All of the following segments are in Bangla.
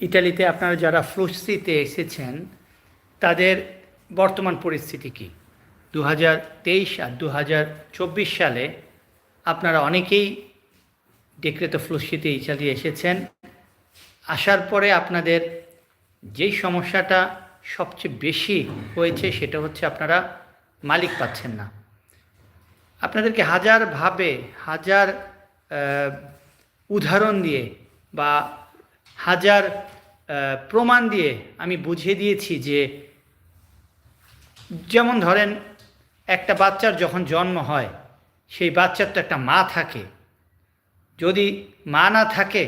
ইটালিতে আপনারা যারা ফ্লুসিতে এসেছেন, তাদের বর্তমান পরিস্থিতি কী? দু হাজার তেইশ আর দু হাজার চব্বিশ সালে আপনারা অনেকেই ডেক্রেতো ফ্লুসিতে ইটালি এসেছেন। আসার পরে আপনাদের যেই সমস্যাটা সবচেয়ে বেশি হয়েছে সেটা হচ্ছে আপনারা মালিক পাচ্ছেন না। আপনাদেরকে হাজারভাবে হাজার উদাহরণ দিয়ে বা হাজার প্রমাণ দিয়ে আমি বুঝিয়ে দিয়েছি যে যেমন ধরেন একটা বাচ্চার যখন জন্ম হয়, সেই বাচ্চার তো একটা মা থাকে। যদি মা না থাকে,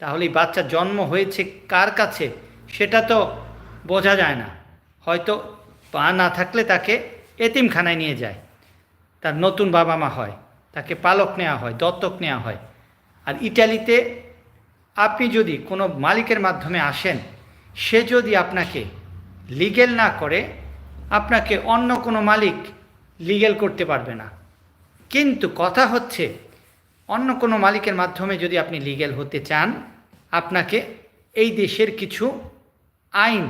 তাহলে এই বাচ্চার জন্ম হয়েছে কার কাছে, সেটা তো বোঝা যায় না। হয়তো মা না থাকলে তাকে এতিমখানায় নিয়ে যায়। তার নতুন বাবা মা হয়, তাকে পালক নেওয়া হয়, দত্তক নেওয়া হয়। আর ইটালিতে আপনি যদি কোনো মালিকের মাধ্যমে আসেন, সে যদি আপনাকে লিগেল না করে, আপনাকে অন্য কোনো মালিক লিগেল করতে পারবে না। কিন্তু কথা হচ্ছে, অন্য কোনো মালিকের মাধ্যমে যদি আপনি লিগেল হতে চান, আপনাকে এই দেশের কিছু আইন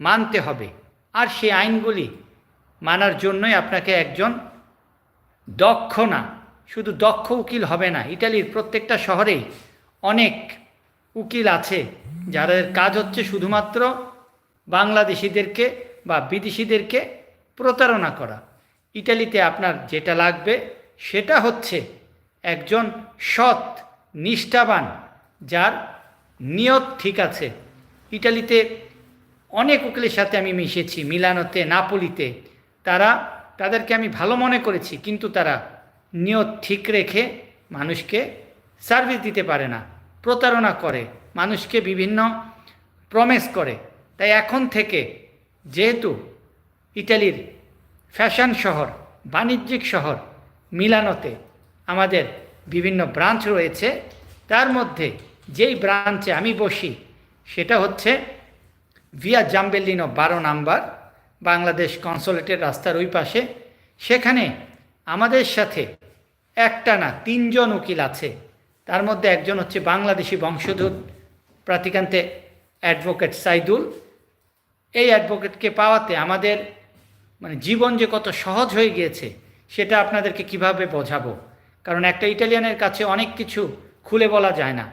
মানতে হবে। আর সেই আইনগুলি মানার জন্যই আপনাকে একজন দক্ষ না, শুধু দক্ষ উকিল হবে না। ইটালির প্রত্যেকটা শহরেই অনেক উকিল আছে, যাদের কাজ হচ্ছে শুধুমাত্র বাংলাদেশিদেরকে বা বিদেশিদেরকে প্রতারণা করা। ইটালিতে আপনার যেটা লাগবে, সেটা হচ্ছে একজন সৎ, নিষ্ঠাবান, যার নিয়ত ঠিক আছে। ইটালিতে অনেক উকিলের সাথে আমি মিশেছি, মিলানোতে, নাপোলিতে। তারা, তাদেরকে আমি ভালো মনে করেছি, কিন্তু তারা নিয়ত ঠিক রেখে মানুষকে সার্ভিস দিতে পারে না। প্রতারণা করে, মানুষকে বিভিন্ন প্রমেস করে। তাই এখন থেকে যেহেতু ইটালির ফ্যাশন শহর, বাণিজ্যিক শহর মিলানোতে আমাদের বিভিন্ন ব্রাঞ্চ রয়েছে, তার মধ্যে যেই ব্রাঞ্চে আমি বসি, সেটা হচ্ছে ভিয়া জাম্বেলিনো বারো নাম্বার, বাংলাদেশ কনসোলেটের রাস্তার ওই পাশে। সেখানে আমাদের সাথে একটা না তিনজন উকিল আছে। তার মধ্যে একজন হচ্ছে বাংলাদেশি বংশধূত প্রাতিকান্তে অ্যাডভোকেট সাইদুল। এই অ্যাডভোকেটকে পাওয়াতে আমাদের মানে জীবন যে কত সহজ হয়ে গিয়েছে, সেটা আপনাদেরকে কীভাবে বোঝাবো? কারণ একটা ইটালিয়ানের কাছে অনেক কিছু খুলে বলা যায় না।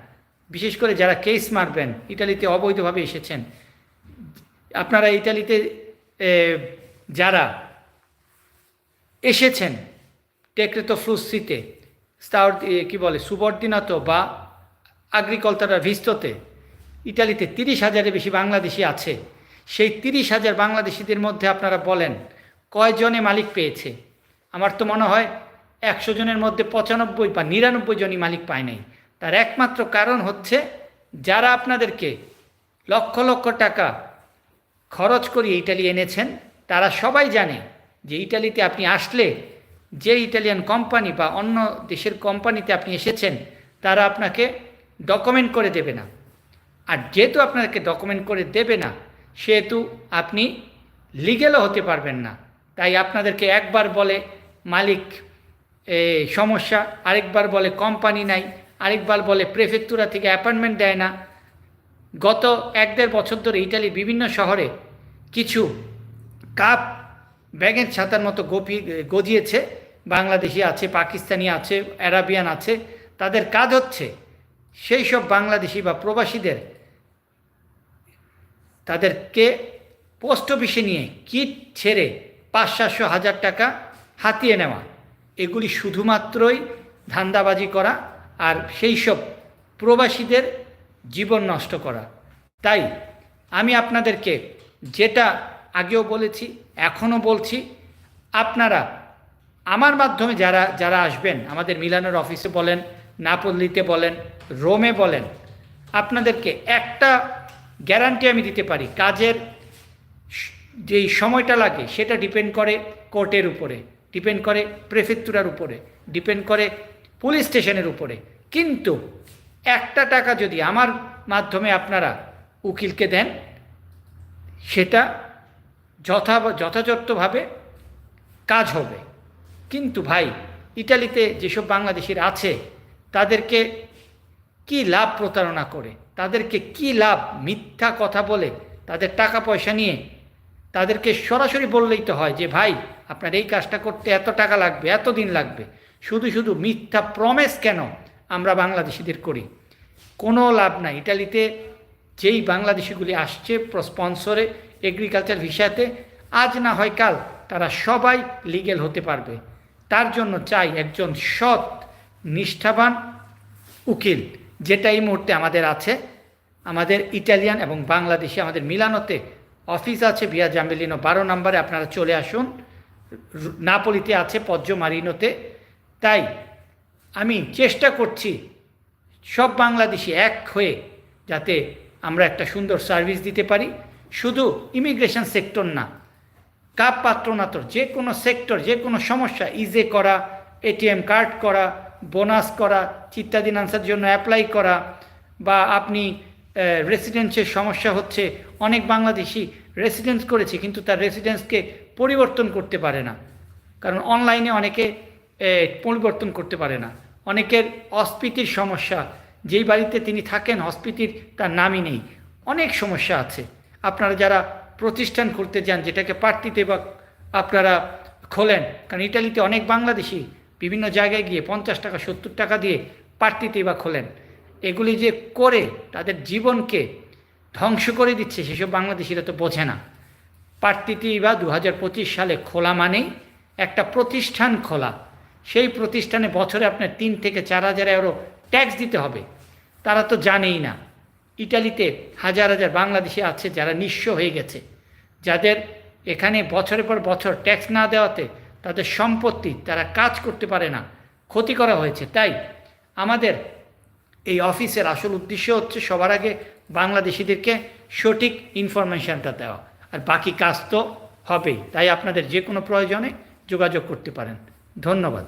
বিশেষ করে যারা কেস মারবেন, ইটালিতে অবৈধভাবে এসেছেন। আপনারা ইটালিতে যারা এসেছেন টেক্রেতো ফ্লুসিতে স্টার কি বলে, সুবর্দিনাতো বা আগ্রিকলচারাল ভিস্ততে ইটালিতে তিরিশ হাজারের বেশি বাংলাদেশি আছে। সেই তিরিশ হাজার বাংলাদেশিদের মধ্যে আপনারা বলেন, কয়জনে মালিক পেয়েছে? আমার তো মনে হয় একশো জনের মধ্যে পঁচানব্বই বা নিরানব্বই জনই মালিক পায় নাই। তার একমাত্র কারণ হচ্ছে যারা আপনাদেরকে লক্ষ লক্ষ টাকা খরচ করিয়ে ইটালি এনেছেন, তারা সবাই জানে যে ইটালিতে আপনি আসলে যে ইটালিয়ান কোম্পানি বা অন্য দেশের কোম্পানিতে আপনি এসেছেন, তারা আপনাকে ডকুমেন্ট করে দেবে না। আর যেহেতু আপনাকে ডকুমেন্ট করে দেবে না, সেহেতু আপনি লিগেলও হতে পারবেন না। তাই আপনাদেরকে একবার বলে মালিক সমস্যা, আরেকবার বলে কোম্পানি নাই, আরেকবার বলে প্রেফেক্তুরা থেকে অ্যাপয়েন্টমেন্ট দেয় না। গত এক দেড় বছর ধরে ইটালির বিভিন্ন শহরে কিছু কাপ ব্যাগের ছাতার মতো গপি গজিয়েছে। বাংলাদেশি আছে, পাকিস্তানি আছে, অ্যারাবিয়ান আছে। তাদের কাজ হচ্ছে সেই সব বাংলাদেশি বা প্রবাসীদের তাদেরকে পোস্ট অফিসে নিয়ে কিট ছেড়ে পাঁচ সাতশো হাজার টাকা হাতিয়ে নেওয়া। এগুলি শুধুমাত্রই ধান্দাবাজি করা আর সেই সব প্রবাসীদের জীবন নষ্ট করা। তাই আমি আপনাদেরকে যেটা আগেও বলেছি, এখনও বলছি, আপনারা আমার মাধ্যমে যারা যারা আসবেন, আমাদের মিলানের অফিসে বলেন, নাপল্লিতে বলেন, রোমে বলেন, আপনাদেরকে একটা গ্যারান্টি আমি দিতে পারি, কাজের যেই সময়টা লাগে, সেটা ডিপেন্ড করে কোর্টের উপরে ডিপেন্ড করে প্রেফেক্টুরার উপরে ডিপেন্ড করে পুলিশ স্টেশনের উপরে। কিন্তু একটা টাকা যদি আমার মাধ্যমে আপনারা উকিলকে দেন, সেটা যথা যথাযথভাবে কাজ হবে। কিন্তু ভাই ইটালিতে যেসব বাংলাদেশিরা আছে, তাদেরকে কি লাভ প্রতারণা করে? তাদেরকে কি লাভ মিথ্যা কথা বলে? তাদের টাকা পয়সা নিয়ে তাদেরকে সরাসরি বললেই তো হয় যে, ভাই, আপনার এই কাজটা করতে এত টাকা লাগবে, এত দিন লাগবে। শুধু শুধু মিথ্যা প্রমেস কেন আমরা বাংলাদেশিদের করি? কোনো লাভ নাই। ইটালিতে যেই বাংলাদেশিগুলি আসছে, স্পন্সরে এগ্রিকালচার ভিসাতে আজ না হয় কাল তারা সবাই লিগেল হতে পারবে। তার জন্য চাই একজন সৎ, নিষ্ঠাবান উকিল, যেটা এই মুহূর্তে আমাদের আছে। আমাদের ইটালিয়ান এবং বাংলাদেশি আমাদের মিলানোতে অফিস আছে ভিয়া জাম্বেলিনো। বারো নম্বরে আপনারা চলে আসুন। নাপলিতে আছে পদ্ম মারিনোতে। তাই আমি চেষ্টা করছি সব বাংলাদেশি এক হয়ে যাতে আমরা একটা সুন্দর সার্ভিস দিতে পারি। শুধু ইমিগ্রেশন সেক্টর না, কাপ পাত্র পাত্রনাতর যে কোনো সেক্টর যে কোনো সমস্যা ইজে করা এটিএম কার্ড করা বোনাস করা চিত্তাদিনাংশের জন্য অ্যাপ্লাই করা, বা আপনি রেসিডেন্সের সমস্যা হচ্ছে, অনেক বাংলাদেশি রেসিডেন্স করেছে, কিন্তু তার রেসিডেন্সকে পরিবর্তন করতে পারে না। কারণ অনলাইনে অনেকে পরিবর্তন করতে পারে না। অনেকের অস্পিতির সমস্যা, যেই বাড়িতে তিনি থাকেন অস্পিতির তার নামই নেই। অনেক সমস্যা আছে। আপনারা যারা প্রতিষ্ঠান খুলতে যান, যেটাকে পার্টিতে বা আপনারা খোলেন। কারণ ইটালিতে অনেক বাংলাদেশি বিভিন্ন জায়গায় গিয়ে পঞ্চাশ টাকা, সত্তর টাকা দিয়ে পার্টিতে বা খোলেন। এগুলি যে করে তাদের জীবনকে ধ্বংস করে দিচ্ছে, সেসব বাংলাদেশিরা তো বোঝে না। পার্টিতে বা দু হাজার পঁচিশ সালে খোলা মানেই একটা প্রতিষ্ঠান খোলা। সেই প্রতিষ্ঠানে বছরে আপনার তিন থেকে চার হাজার এরো ট্যাক্স দিতে হবে। তারা তো জানেই না। ইটালিতে হাজার হাজার বাংলাদেশি আছে যারা নিঃস্ব হয়ে গেছে, যাদের এখানে বছরের পর বছর ট্যাক্স না দেওয়াতে তাদের সম্পত্তি তারা কাজ করতে পারে না, ক্ষতি করা হয়েছে। তাই আমাদের এই অফিসের আসল উদ্দেশ্য হচ্ছে সবার আগে বাংলাদেশিদেরকে সঠিক ইনফরমেশনটা দেওয়া, আর বাকি কাজ তো হবেই। তাই আপনাদের যে কোনো প্রয়োজনে যোগাযোগ করতে পারেন। ধন্যবাদ।